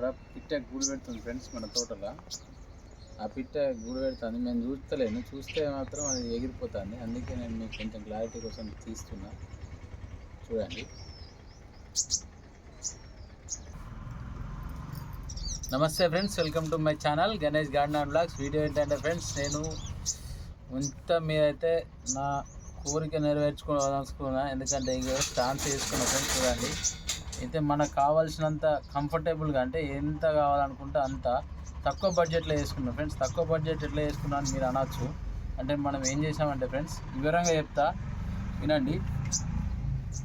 అక్కడ పిట్ట గూడు పెడుతుంది ఫ్రెండ్స్ మన తోటలో. ఆ పిట్ట గూడు పెడుతుంది. మేము చూస్తలేను. చూస్తే మాత్రం అది ఎగిరిపోతుంది. అందుకే నేను మీకు కొంచెం క్లారిటీ కోసం తీస్తున్నా. చూడండి. నమస్తే friends. Welcome to my channel Ganesh garden and blogs video ఏంటంటే ఫ్రెండ్స్ నేను ఇంత మీరైతే నా కోరిక నెరవేర్చుకోవాలనుకున్నా. ఎందుకంటే ఇక స్టాన్స్ చేసుకున్నా ఫ్రెండ్స్ చూడండి. అయితే మనకు కావాల్సినంత కంఫర్టబుల్గా అంటే ఎంత కావాలనుకుంటే అంత తక్కువ బడ్జెట్లో వేసుకున్నాం. ఫ్రెండ్స్ తక్కువ బడ్జెట్ ఎట్లా వేసుకున్నా అని మీరు అనొచ్చు. అంటే మనం ఏం చేసామంటే ఫ్రెండ్స్ వివరంగా చెప్తా. వినండి.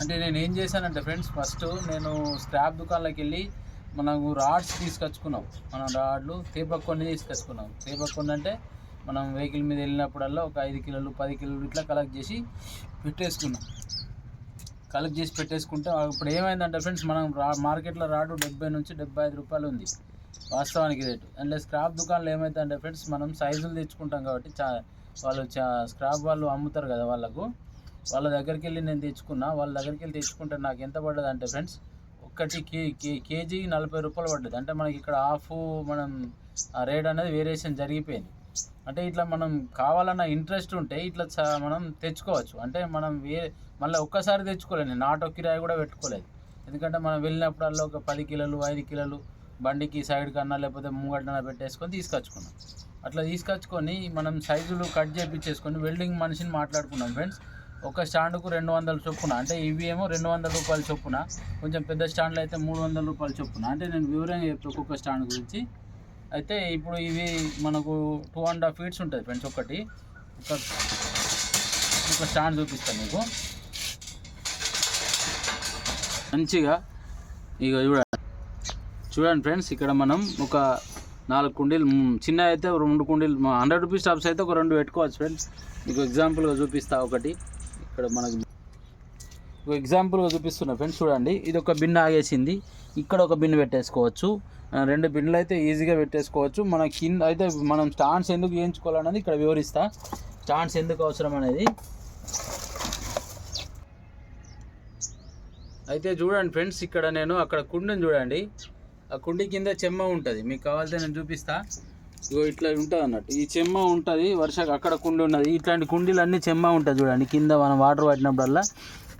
అంటే నేను ఏం చేశానంటే ఫ్రెండ్స్ ఫస్ట్ నేను స్క్రాప్ దుకాణంలోకి వెళ్ళి మనకు రాడ్స్ తీసుకొచ్చుకున్నాం. మనం రాడ్లు తేపక్కొని తీసుకొచ్చుకున్నాం. తేపక్కొని అంటే మనం వెహికల్ మీద వెళ్ళినప్పుడల్లా ఒక ఐదు కిలోలు పది కిలోలు ఇట్లా కలెక్ట్ చేసి పెట్టేసుకున్నాం. కలెక్ట్ చేసి పెట్టేసుకుంటే ఇప్పుడు ఏమైందంటే ఫ్రెండ్స్ మనం రా మార్కెట్లో రాడు డెబ్బై నుంచి డెబ్బై ఐదు రూపాయలు ఉంది. వాస్తవానికి రేటు. అండ్ స్క్రాప్ దుకాణాలు ఏమైందంటే ఫ్రెండ్స్ మనం సైజులు తెచ్చుకుంటాం కాబట్టి చా వాళ్ళు చా స్క్రాప్ వాళ్ళు అమ్ముతారు కదా వాళ్ళకు. వాళ్ళ దగ్గరికి వెళ్ళి నేను తెచ్చుకున్నా వాళ్ళ దగ్గరికి వెళ్ళి తెచ్చుకుంటే నాకు ఎంత పడ్డది అంటే ఫ్రెండ్స్ ఒక్కటి కే కే కేజీ నలభై రూపాయలు పడ్డది. అంటే మనకి ఇక్కడ హాఫ్ మనం రేట్ అనేది వేరియేషన్ జరిగిపోయింది. అంటే ఇట్లా మనం కావాలన్న ఇంట్రెస్ట్ ఉంటే ఇట్లా మనం తెచ్చుకోవచ్చు. అంటే మనం వేరే మళ్ళీ ఒక్కసారి తెచ్చుకోలేదు నేను. ఆటో కిరాయి కూడా పెట్టుకోలేదు. ఎందుకంటే మనం వెళ్ళినప్పుడల్లా ఒక పది కిలోలు ఐదు కిలోలు బండికి సైడ్ కన్నా లేకపోతే ముంగటన పెట్టేసుకొని తీసుకొచ్చుకున్నాం. అట్లా తీసుకొచ్చుకొని మనం సైజులు కట్ చేపించేసుకొని వెల్డింగ్ మనిషిని మాట్లాడుకున్నాం ఫ్రెండ్స్ ఒక స్టాండ్కు రెండు వందల చొప్పున అంటే ఇవి ఏమో రెండు వందల రూపాయల చొప్పున కొంచెం పెద్ద స్టాండ్లు అయితే మూడు వందల రూపాయల చొప్పున. అంటే నేను వివరంగా చెప్తాను ఒక్కొక్క స్టాండ్ గురించి. అయితే ఇప్పుడు ఇవి మనకు టూ అండ్ హాఫ్ ఫీట్స్ ఉంటుంది ఫ్రెండ్స్ ఒకటి. ఒక ఒక స్టాండ్ చూపిస్తాను మీకు. మంచిగా ఇక చూడండి. చూడండి ఫ్రెండ్స్ ఇక్కడ మనం ఒక నాలుగు కుండీలు చిన్న అయితే రెండు కుండీలు హండ్రెడ్ రూపీస్ టాప్స్ అయితే ఒక రెండు పెట్టుకోవచ్చు ఫ్రెండ్స్ మీకు ఎగ్జాంపుల్గా చూపిస్తా ఒకటి. ఇక్కడ మనకు ఒక ఎగ్జాంపుల్గా చూపిస్తున్నా ఫ్రెండ్స్ చూడండి. ఇది ఒక బిన్ ఆగేసింది. ఇక్కడ ఒక బిన్ పెట్టేసుకోవచ్చు. రెండు బిన్లు అయితే ఈజీగా పెట్టేసుకోవచ్చు. మన కింద అయితే మనం స్టాండ్స్ ఎందుకు వేయించుకోవాలన్నది ఇక్కడ వివరిస్తా. స్టాండ్స్ ఎందుకు అవసరం అనేది. అయితే చూడండి ఫ్రెండ్స్ ఇక్కడ నేను అక్కడ కుండిని చూడండి. ఆ కుండి కింద చెమ్మ ఉంటుంది. మీకు కావాలంటే నేను చూపిస్తా. ఇగో ఇట్లా ఉంటుంది అన్నట్టు. ఈ చెమ్మ ఉంటుంది. వర్షాకు అక్కడ కుండి ఉన్నది. ఇట్లాంటి కుండీలు అన్నీ చెమ్మ ఉంటుంది చూడండి. కింద మనం వాటర్ పట్టినప్పుడల్లా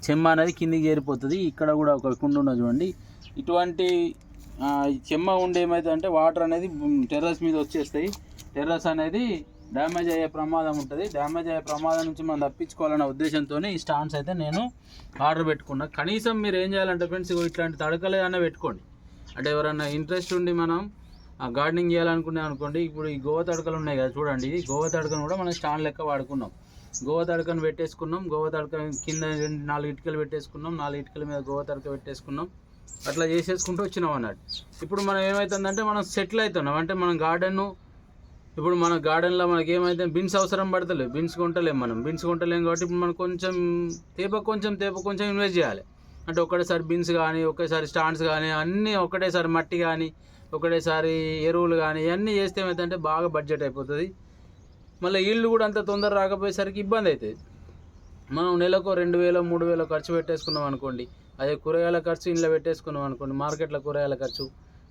చెమ్మ అనేది కిందికి చేరిపోతుంది. ఇక్కడ కూడా ఒక కుండ ఉన్నది చూడండి. ఇటువంటి చెమ్మ ఉండి ఏమవుతుంది అంటే వాటర్ అనేది టెర్రస్ మీద వచ్చేస్తాయి. టెర్రస్ అనేది డ్యామేజ్ అయ్యే ప్రమాదం ఉంటుంది. డ్యామేజ్ అయ్యే ప్రమాదం నుంచి మనం తప్పించుకోవాలన్న ఉద్దేశంతో ఈ స్టాండ్స్ అయితే నేను ఆర్డర్ పెట్టుకున్నా. కనీసం మీరు ఏం చేయాలంటే ఫ్రెండ్స్ ఇట్లాంటి తడకలు పెట్టుకోండి. అంటే ఎవరైనా ఇంట్రెస్ట్ ఉండి మనం గార్డెనింగ్ చేయాలనుకున్నాం అనుకోండి ఇప్పుడు ఈ గోవ తడకలు ఉన్నాయి కదా చూడండి. ఇది గోవ తడకను కూడా మనం స్టాండ్ లెక్క వాడుకున్నాం. గోవ తడకను పెట్టేసుకున్నాం. గోవ తడక కింద రెండు నాలుగు ఇటుకలు పెట్టేసుకున్నాం. నాలుగు ఇటుకల మీద గోవ తడక పెట్టేసుకున్నాం. అట్లా చేసేసుకుంటూ వచ్చినాం అన్నట్టు. ఇప్పుడు మనం ఏమవుతుందంటే మనం సెటిల్ అవుతున్నాం. అంటే మనం గార్డెన్ ఇప్పుడు మన గార్డెన్లో మనకి ఏమైతే బిన్స్ అవసరం పడతలేదు. బిన్స్ కొంటలేం మనం. బిన్స్ కొంటలేం కాబట్టి ఇప్పుడు మనం కొంచెం తేప కొంచెం తేప కొంచెం ఇన్వెస్ట్ చేయాలి. అంటే ఒకటేసారి బిన్స్ కానీ ఒకేసారి స్టాండ్స్ కానీ అన్నీ ఒకటేసారి మట్టి కానీ ఒకటేసారి ఎరువులు కానీ ఇవన్నీ చేస్తే ఏమైందంటే బాగా బడ్జెట్ అయిపోతుంది. మళ్ళీ ఇల్లు కూడా అంత తొందర రాకపోయేసరికి ఇబ్బంది అవుతుంది మనం నెలకు రెండు వేల మూడు వేల ఖర్చు పెట్టేసుకున్నాం అనుకోండి. అదే కూరగాయల ఖర్చు ఇంట్లో పెట్టేసుకున్నాం అనుకోండి. మార్కెట్లో కూరగాయల ఖర్చు.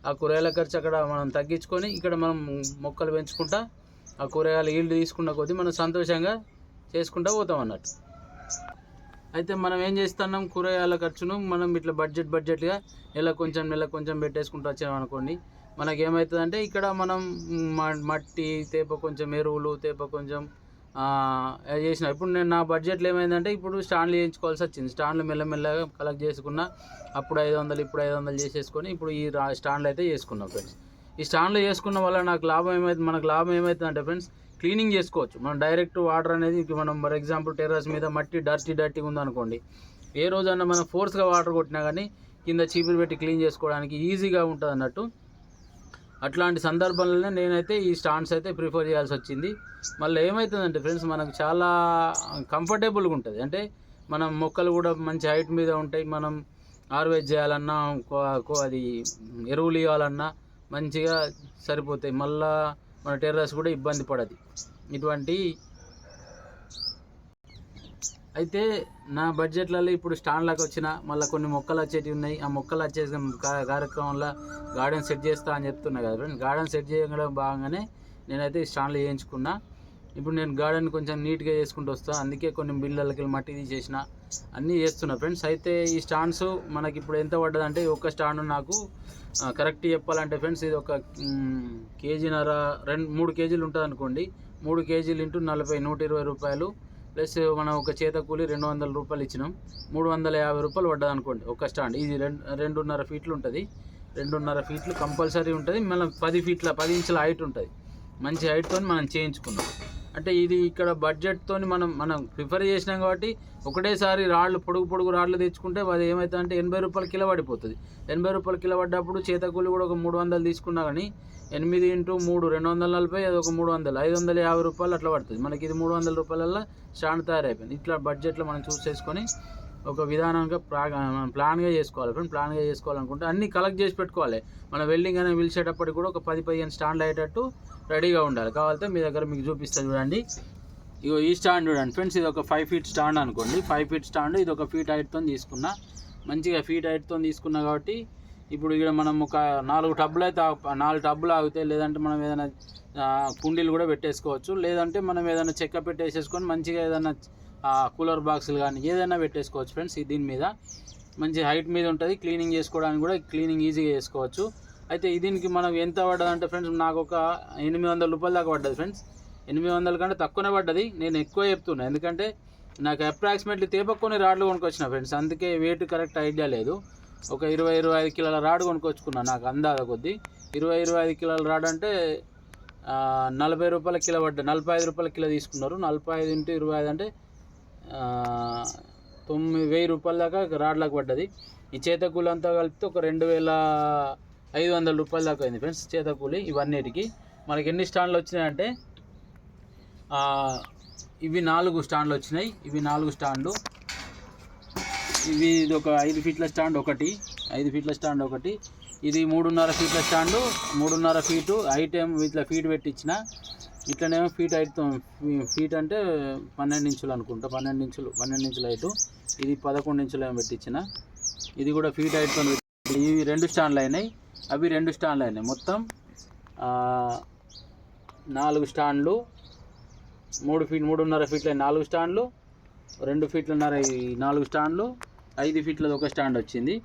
ఆ కూరగాయల ఖర్చు అక్కడ మనం తగ్గించుకొని ఇక్కడ మనం మొక్కలు పెంచుకుంటా ఆ కూరగాయల ఈల్డ్ తీసుకున్న కొద్దీ మనం సంతోషంగా చేసుకుంటా పోతాం అన్నట్టు. అయితే మనం ఏం చేస్తున్నాం? కూరగాయల ఖర్చును మనం ఇట్లా బడ్జెట్ బడ్జెట్గా నెల కొంచెం నెల కొంచెం పెట్టేసుకుంటూ వచ్చాం అనుకోండి. మనకి ఏమవుతుందంటే ఇక్కడ మనం మట్టి తేప కొంచెం ఎరువులు తేప కొంచెం అది చేసిన. ఇప్పుడు నేను నా బడ్జెట్లో ఏమైందంటే ఇప్పుడు స్టాండ్లు చేయించుకోవాల్సి వచ్చింది. స్టాండ్లు మెల్లమెల్లగా కలెక్ట్ చేసుకున్న అప్పుడు ఐదు వందలు ఇప్పుడు ఐదు వందలు చేసేసుకొని ఇప్పుడు ఈ స్టాండ్లు అయితే చేసుకున్నాం ఫ్రెండ్స్. ఈ స్టాండ్లు చేసుకున్న వల్ల నాకు లాభం ఏమైతుంది మనకు లాభం ఏమవుతుందంటే ఫ్రెండ్స్ క్లీనింగ్ చేసుకోవచ్చు. మనం డైరెక్ట్ వాటర్ అనేది మనం ఫర్ ఎగ్జాంపుల్ టెర్రస్ మీద మట్టి డర్టీ డర్టీగా ఉందనుకోండి ఏ రోజన్నా మనం ఫోర్స్గా వాటర్ కొట్టినా కానీ కింద చీపురు పెట్టి క్లీన్ చేసుకోవడానికి ఈజీగా ఉంటుంది అన్నట్టు అట్లాంటి సందర్భంలోనే నేనైతే ఈ స్టాండ్స్ అయితే ప్రిఫర్ చేయాల్సి వచ్చింది. మళ్ళీ ఏమవుతుందంటే ఫ్రెండ్స్ మనకు చాలా కంఫర్టబుల్గా ఉంటుంది. అంటే మనం మొక్కలు కూడా మంచి హైట్ మీద ఉంటాయి. మనం హార్వెస్ట్ చేయాలన్నా కో- కో- అది ఎరువులు ఇవ్వాలన్నా మంచిగా సరిపోతాయి. మళ్ళా మన టెర్రస్ కూడా ఇబ్బంది పడదు. ఇటువంటి అయితే నా బడ్జెట్లలో ఇప్పుడు స్టాండ్లకు వచ్చిన మళ్ళీ కొన్ని మొక్కలు వచ్చేటివి ఉన్నాయి. ఆ మొక్కలు వచ్చేసి కార్యక్రమంలో గార్డెన్ సెట్ చేస్తా అని చెప్తున్నా కదా ఫ్రెండ్స్ గార్డెన్ సెట్ చేయడం భాగంగానే నేనైతే ఈ స్టాండ్లు చేయించుకున్నా ఇప్పుడు నేను గార్డెన్ కొంచెం నీట్గా చేసుకుంటూ వస్తా. అందుకే కొన్ని బిళ్ళలకి మట్టి తీసేసిన అన్నీ చేస్తున్నా ఫ్రెండ్స్. అయితే ఈ స్టాండ్స్ మనకి ఇప్పుడు ఎంత పడ్డదంటే ఒక్క స్టాండ్ నాకు కరెక్ట్ చెప్పాలంటే ఫ్రెండ్స్ ఇది ఒక కేజీన్నర రెండు మూడు కేజీలు ఉంటుంది అనుకోండి మూడు కేజీలు ఇంటూ నలభై నూట ఇరవై రూపాయలు ప్లస్ మనం ఒక చేత కూలి రెండు వందల రూపాయలు ఇచ్చినాం. మూడు వందల యాభై రూపాయలు పడ్డది అనుకోండి ఒక స్టాండ్. ఇది రెండు రెండున్నర ఫీట్లు ఉంటుంది. రెండున్నర ఫీట్లు కంపల్సరీ ఉంటుంది. మళ్ళీ పది ఫీట్ల పది ఇంచుల హైట్ ఉంటుంది. మంచి హైట్తో మనం చేయించుకున్నాం. అంటే ఇది ఇక్కడ బడ్జెట్తో మనం మనం ప్రిఫర్ చేసినాం కాబట్టి ఒకటేసారి రాళ్ళు పొడుగు పొడుగు రాళ్ళు తెచ్చుకుంటే అది ఏమవుతుంది అంటే ఎనభై రూపాయలు కిలో పడిపోతుంది. ఎనభై రూపాయలు కిలో పడ్డప్పుడు చేతకూలి కూడా ఒక మూడు వందలు తీసుకున్నా కానీ ఎనిమిది ఇంటూ మూడు రెండు వందల నలభై అది ఒక మూడు వందలు. ఐదు వందల యాభై రూపాయలు అట్లా పడుతుంది. మనకి ఇది మూడు వందల రూపాయలల్లో స్టాండ్ తయారైపోయింది. ఇట్లా బడ్జెట్లో మనం చూస్ చేసుకొని ఒక విధానంగా ప్రా ప్లాన్గా చేసుకోవాలి. ఫ్రెండ్ ప్లాన్గా చేసుకోవాలనుకుంటే అన్నీ కలెక్ట్ చేసి పెట్టుకోవాలి. మన వెల్డింగ్ అనేది పిలిచేటప్పటికి కూడా ఒక పది పదిహేను స్టాండ్లు అయ్యేటట్టు రెడీగా ఉండాలి. కావాలంటే మీ దగ్గర మీకు చూపిస్తాను చూడండి. ఇగో ఈ స్టాండ్ చూడండి. ఫ్రెండ్స్ ఇది ఒక ఫైవ్ ఫీట్ స్టాండ్ అనుకోండి. ఫైవ్ ఫీట్ స్టాండ్ ఇది ఒక ఫీట్ హైట్తో తీసుకున్నా. మంచిగా ఫీట్ హైట్తో తీసుకున్నా కాబట్టి ఇప్పుడు ఇక్కడ మనం ఒక నాలుగు టబ్బులు అయితే నాలుగు టబ్బులు ఆగుతాయి లేదంటే మనం ఏదైనా కుండీలు కూడా పెట్టేసుకోవచ్చు. లేదంటే మనం ఏదైనా చెక్క పెట్టేసేసుకొని మంచిగా ఏదైనా కూలర్ బాక్సులు కానీ ఏదైనా పెట్టేసుకోవచ్చు ఫ్రెండ్స్ దీని మీద. మంచి హైట్ మీద ఉంటుంది. క్లీనింగ్ చేసుకోవడానికి కూడా క్లీనింగ్ ఈజీగా చేసుకోవచ్చు. అయితే దీనికి మనం ఎంత పడ్డది అంటే ఫ్రెండ్స్ నాకు ఒక ఎనిమిది వందల రూపాయల దాకా పడ్డది ఫ్రెండ్స్. ఎనిమిది వందల కంటే తక్కువనే పడ్డది. నేను ఎక్కువ చెప్తున్నా. ఎందుకంటే నాకు అప్రాక్సిమేట్లీ తేపకొని రాడ్లు కొనుక్కొచ్చిన ఫ్రెండ్స్. అందుకే వెయిట్ కరెక్ట్ ఐడియా లేదు. ఒక ఇరవై ఇరవై ఐదు కిలోల రాడ్ కొనుక్కొచ్చుకున్నా నాకు అందాద కొద్దీ. ఇరవై ఇరవై ఐదు కిలోల రాడ్ అంటే నలభై రూపాయల కిలో పడ్డ నలభై ఐదు రూపాయల కిలో తీసుకున్నారు. నలభై ఐదు ఇంటూ ఇరవై ఐదు అంటే తొమ్మిది వెయ్యి రూపాయల దాకా రాడ్లకు పడ్డది. ఈ చేతకూలి అంతా కలిపితే ఒక రెండు వేల ఐదు వందల రూపాయల దాకా అయింది ఫ్రెండ్స్ చేతకూలి ఇవన్నిటికి. మనకి ఎన్ని స్టాండ్లు వచ్చినాయంటే ఇవి నాలుగు స్టాండ్లు వచ్చినాయి. ఇవి నాలుగు స్టాండ్లు. ఇవి ఇది ఒక ఐదు ఫీట్ల స్టాండ్ ఒకటి ఐదు ఫీట్ల స్టాండ్ ఒకటి. ఇది మూడున్నర ఫీట్ల స్టాండు మూడున్నర ఫీటు. హైట్ ఏమో ఇట్లా ఫీట్ పెట్టించిన ఇట్లనేమో ఫీట్ హైట్ ఫీట్ అంటే పన్నెండు ఇంచులు అనుకుంటా పన్నెండు ఇంచులు పన్నెండు ఇంచుల హైటు. ఇది పదకొండు ఇంచులు ఏమో పెట్టించిన ఇది కూడా ఫీట్ హైట్తో ఇవి రెండు స్టాండ్లు అయినాయి. అవి రెండు స్టాండ్లు అయినాయి. మొత్తం నాలుగు స్టాండ్లు. మూడు ఫీట్ మూడున్నర ఫీట్ల నాలుగు స్టాండ్లు. రెండు ఫీట్లన్నర ఈ నాలుగు స్టాండ్లు. ఐదు ఫీట్లది ఒక స్టాండ్ వచ్చింది.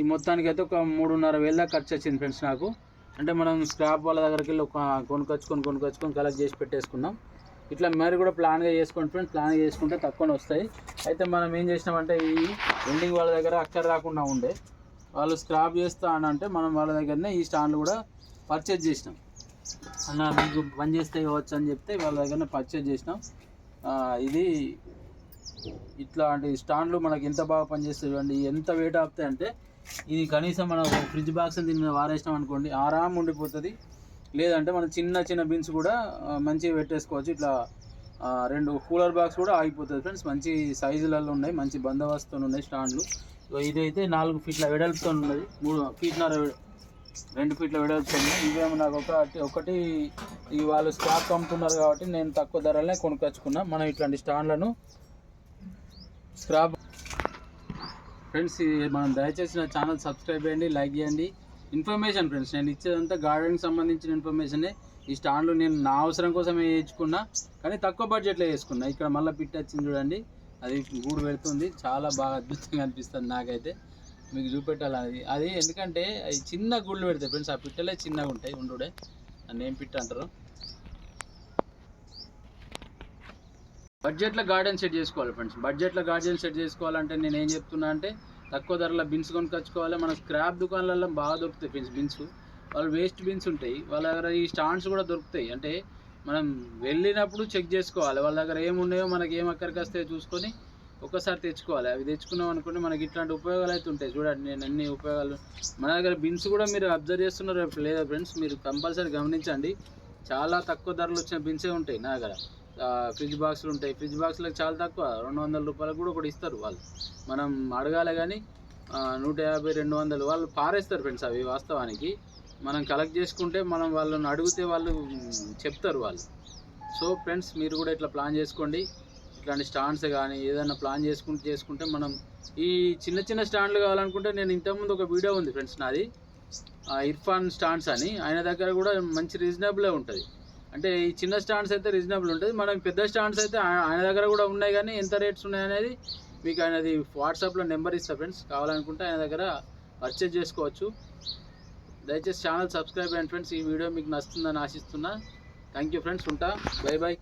ఈ మొత్తానికి అయితే ఒక మూడున్నర వేల దాకా ఖర్చు వచ్చింది ఫ్రెండ్స్ నాకు. అంటే మనం స్క్రాప్ వాళ్ళ దగ్గరికి వెళ్ళి ఒక కొనుకొచ్చుకొని కొనుకొచ్చుకొని కలెక్ట్ చేసి పెట్టేసుకున్నాం. ఇట్లా మీరు కూడా ప్లాన్గా చేసుకోండి ఫ్రెండ్స్ ప్లాన్గా చేసుకుంటే తక్కువనే వస్తాయి. అయితే మనం ఏం చేసినామంటే ఈ ఎండింగ్ వాళ్ళ దగ్గర అక్కడ రాకుండా ఉండే. వాళ్ళు స్క్రాప్ చేస్తా అని అంటే మనం వాళ్ళ దగ్గరనే ఈ స్టాండ్లు కూడా పర్చేజ్ చేసినాం. అన్న మీకు పని చేస్తే కావచ్చు అని చెప్తే వాళ్ళ దగ్గరనే పర్చేజ్ చేసినాం. ఇది ఇట్లాంటి స్టాండ్లు మనకి ఎంత బాగా పనిచేస్తాయి చూడండి. ఎంత వెయిట్ ఆపుతాయి అంటే ఇది కనీసం మనం ఫ్రిడ్జ్ బాక్స్ దీని మీద వారేసినాం అనుకోండి ఆరాం ఉండిపోతుంది. లేదంటే మనం చిన్న చిన్న బిన్స్ కూడా మంచిగా పెట్టేసుకోవచ్చు. ఇట్లా రెండు కూలర్ బాక్స్ కూడా ఆగిపోతుంది ఫ్రెండ్స్ మంచి సైజులలో ఉన్నాయి మంచి బందోబస్తుతో ఉన్నాయి స్టాండ్లు. ఇదైతే నాలుగు ఫీట్ల వెడల్పుతో ఉన్నది. మూడు ఫీట్నర రెండు ఫీట్ల వెడల్పుతో ఉన్నాయి ఇవేమో నాకు ఒకటి ఒకటి వాళ్ళు స్టాక్ అమ్ముతున్నారు కాబట్టి నేను తక్కువ ధరలనే కొనుక్కొచ్చుకున్నా. మనం ఇట్లాంటి స్టాండ్లను స్క్రాబ్ ఫ్రెండ్స్ మనం దయచేసి నా ఛానల్ సబ్స్క్రైబ్ చేయండి లైక్ చేయండి. ఇన్ఫర్మేషన్ ఫ్రెండ్స్ నేను ఇచ్చేదంతా గార్డెన్కి సంబంధించిన ఇన్ఫర్మేషనే ఈ స్టాండ్లు నేను నా అవసరం కోసమే వేయించుకున్నా కానీ తక్కువ బడ్జెట్లో వేసుకున్నా. ఇక్కడ మళ్ళీ పిట్ వచ్చింది చూడండి. అది గూడు పెడుతుంది. చాలా బాగా అద్భుతంగా అనిపిస్తుంది నాకైతే. మీకు చూపెట్టాలి అది. అది ఎందుకంటే అవి చిన్న గుళ్ళు పెడతాయి ఫ్రెండ్స్ ఆ పిట్టలే చిన్నగా ఉంటాయి ఉండుడే. నన్ను ఏం పిట్ట అంటారు? బడ్జెట్లో గార్డెన్ సెట్ చేసుకోవాలి ఫ్రెండ్స్ బడ్జెట్లో గార్డెన్ సెట్ చేసుకోవాలంటే నేను ఏం చెప్తున్నా అంటే తక్కువ ధరలో బిన్స్ కొనుక్కొచ్చుకోవాలి మన స్క్రాప్ దుకాణాలలో బాగా దొరుకుతాయి ఫ్రెండ్స్ బిన్స్ వాళ్ళు వేస్ట్ బిన్స్ ఉంటాయి. వాళ్ళ దగ్గర ఈ స్టాండ్స్ కూడా దొరుకుతాయి. అంటే మనం వెళ్ళినప్పుడు చెక్ చేసుకోవాలి. వాళ్ళ దగ్గర ఏమున్నాయో మనకి ఏం అక్కడికి వస్తాయో చూసుకొని ఒక్కసారి తెచ్చుకోవాలి. అవి తెచ్చుకున్నాం అనుకుంటే మనకి ఇట్లాంటి ఉపయోగాలు అయితే ఉంటాయి. చూడండి నేను అన్ని ఉపయోగాలు మన దగ్గర బిన్స్ కూడా మీరు అబ్జర్వ్ చేస్తున్నారు? లేదా ఫ్రెండ్స్ మీరు కంపల్సరీ గమనించండి. చాలా తక్కువ ధరలు వచ్చిన బిన్సే ఉంటాయి నా దగ్గర. ఫ్రిడ్జ్ బాక్సులు ఉంటాయి. ఫ్రిడ్జ్ బాక్సులకు చాలా తక్కువ. రెండు వందల రూపాయలకు కూడా ఒకటి ఇస్తారు వాళ్ళు. మనం అడగాలి కానీ నూట యాభై రెండు వందలు వాళ్ళు పారేస్తారు ఫ్రెండ్స్ అవి వాస్తవానికి. మనం కలెక్ట్ చేసుకుంటే మనం వాళ్ళని అడిగితే వాళ్ళు చెప్తారు వాళ్ళు. సో ఫ్రెండ్స్ మీరు కూడా ఇట్లా ప్లాన్ చేసుకోండి. ఇట్లాంటి స్టాండ్స్ కానీ ఏదైనా ప్లాన్ చేసుకుంటే చేసుకుంటే మనం ఈ చిన్న చిన్న స్టాండ్లు కావాలనుకుంటే నేను ఇంతకుముందు ఒక వీడియో ఉంది ఫ్రెండ్స్ నాది. ఆ ఇర్ఫాన్ స్టాండ్స్ అని. ఆయన దగ్గర కూడా మంచి రీజనబులే ఉంటుంది. అంటే ఈ చిన్న స్టాండ్స్ అయితే రీజనబుల్ ఉంటుంది. మనం పెద్ద స్టాండ్స్ అయితే ఆయన దగ్గర కూడా ఉన్నాయి కానీ ఎంత రేట్స్ ఉన్నాయి అనేది మీకు ఆయనది వాట్సాప్లో నెంబర్ ఇస్తా ఫ్రెండ్స్. కావాలనుకుంటే ఆయన దగ్గర పర్చేజ్ చేసుకోవచ్చు. దయచేసి ఛానల్ సబ్స్క్రైబ్ అండ్ ఫ్రెండ్స్. ఈ వీడియో మీకు నచ్చుతుందని ఆశిస్తున్నా. థ్యాంక్ యూ ఫ్రెండ్స్ ఉంటా. Bye bye